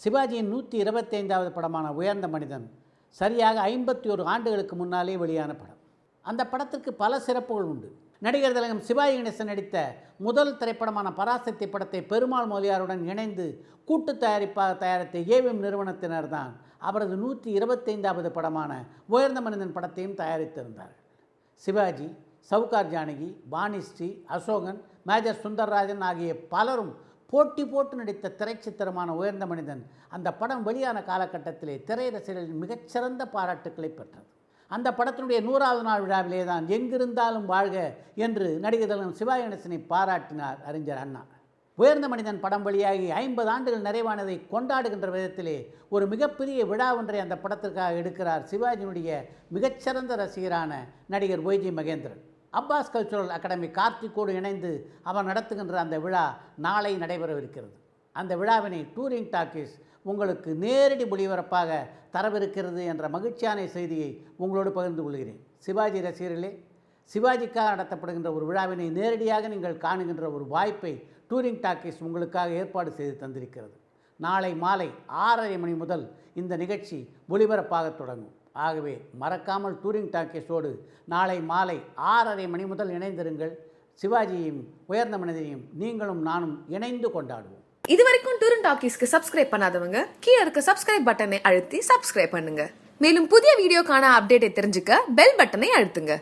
சிவாஜியின் நூற்றி இருபத்தைந்தாவது படமான உயர்ந்த மனிதன் சரியாக ஐம்பத்தி ஒரு ஆண்டுகளுக்கு முன்னாலே வெளியான படம். அந்த படத்திற்கு பல சிறப்புகள் உண்டு. நடிகர் திலகம் சிவாஜி கணேசன் நடித்த முதல் திரைப்படமான பராசக்தி படத்தை பெருமாள் மொழியாருடன் இணைந்து கூட்டு தயாரிப்பாக தயாரித்த ஏவிஎம் நிறுவனத்தினர் தான் அவரது நூற்றி இருபத்தைந்தாவது படமான உயர்ந்த மனிதன் படத்தையும் தயாரித்திருந்தார்கள் சிவாஜி சவுகார் ஜானகி வாணிஸ்ரீ அசோகன் மேஜர் சுந்தரராஜன் ஆகிய பலரும் போட்டி போட்டு நடித்த திரைச்சித்திரமான உயர்ந்த மனிதன் அந்த படம் வெளியான காலகட்டத்திலே திரை ரசிகர்களின் மிகச்சிறந்த பாராட்டுக்களை பெற்றது. அந்த படத்தினுடைய நூறாவது நாள் விழாவிலே தான் எங்கிருந்தாலும் வாழ்க என்று நடிகர் திலகம் சிவாஜி கணேசனை பாராட்டினார் அறிஞர் அண்ணா. உயர்ந்த மனிதன் படம் வழியாகி ஐம்பது ஆண்டுகள் நிறைவானதை கொண்டாடுகின்ற விதத்திலே ஒரு மிகப்பெரிய விழா ஒன்றை அந்த படத்திற்காக எடுக்கிறார் சிவாஜியினுடைய மிகச்சிறந்த ரசிகரான நடிகர் YG Mahendran. Abbas cultural academy கார்த்திக்கோடு இணைந்து அவர் நடத்துகின்ற அந்த விழா நாளை நடைபெறவிருக்கிறது. அந்த விழாவினை டூரிங் டாக்கீஸ் உங்களுக்கு நேரடி ஒளிபரப்பாக தரவிருக்கிறது என்ற மகிழ்ச்சியான செய்தியை உங்களோடு பகிர்ந்து கொள்கிறேன். சிவாஜி ரசிகர்களே சிவாஜிக்காக நடத்தப்படுகின்ற ஒரு விழாவினை நேரடியாக நீங்கள் காணுகின்ற ஒரு வாய்ப்பை டூரிங் டாக்கீஸ் உங்களுக்காக ஏற்பாடு செய்து தந்திருக்கிறது. நாளை மாலை ஆறரை மணி முதல் இந்த நிகழ்ச்சி ஒளிபரப்பாக தொடங்கும். ஆகவே மறக்காமல் டூரிங் டாக்கீஸோடு நாளை மாலை ஆறரை மணி முதல் இணைந்திருங்கள். சிவாஜியையும் உயர்ந்த மனிதனையும் நீங்களும் நானும் இணைந்து கொண்டாடுவோம். இதுவரைக்கும் டூரிங் டாக்கீஸ்க்கு சப்ஸ்கிரைப் பண்ணாதவங்க கீழே இருக்க சப்ஸ்கிரைப் பட்டனை அழுத்தி சப்ஸ்கிரைப் பண்ணுங்க. மேலும் புதிய வீடியோக்கான அப்டேட்டை தெரிஞ்சுக்க பெல் பட்டனை அழுத்துங்க.